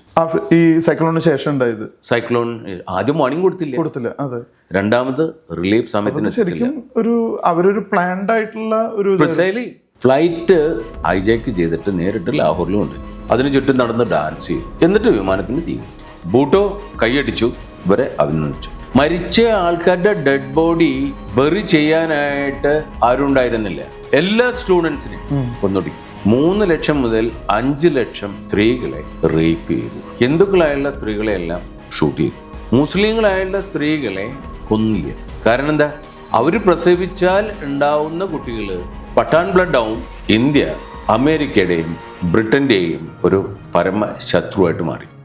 ഈ സൈക്ലോണിന് ശേഷം ഉണ്ടായത്? സൈക്ലോൺ ആദ്യം വാണിംഗ് കൊടുത്തില്ല. കൊടുത്തില്ല അതെ. രണ്ടാമത് റിലീഫ് സമയത്തിന് ശരിക്കും ഒരു അവരൊരു പ്ലാൻഡ് ആയിട്ടുള്ള ഒരു ഫ്ലൈറ്റ് ഹൈജാക്ക് ചെയ്തിട്ട് നേരിട്ട് ലാഹോറിലും ഉണ്ട്. അതിന് ചുറ്റും നടന്ന് ഡാൻസ് ചെയ്തു എന്നിട്ട് വിമാനത്തിന് തീ. ബൂട്ടോ കൈയടിച്ചു ഇവരെ അഭിനന്ദിച്ചു. മരിച്ച ആൾക്കാരുടെ ഡെഡ് ബോഡി ബെറി ചെയ്യാനായിട്ട് ആരും ഉണ്ടായിരുന്നില്ല എല്ലാ സ്റ്റുഡൻസിനെയും കൊന്നൊടുക്കി. മൂന്ന് ലക്ഷം മുതൽ അഞ്ച് ലക്ഷം സ്ത്രീകളെ റേപ്പ് ചെയ്തു. ഹിന്ദുക്കളായുള്ള സ്ത്രീകളെയെല്ലാം ഷൂട്ട് ചെയ്തു. മുസ്ലിങ്ങളായുള്ള സ്ത്രീകളെ കൊന്നില്ല കാരണം എന്താ? അവർ പ്രസവിച്ചാൽ ഉണ്ടാവുന്ന കുട്ടികൾ പട്ടാൻ ബ്ലഡ് ആവും ഇന്ത്യ അമേരിക്കയുടെയും ബ്രിട്ടന്റെയും ഒരു പരമ ശത്രുവായിട്ട് മാറി.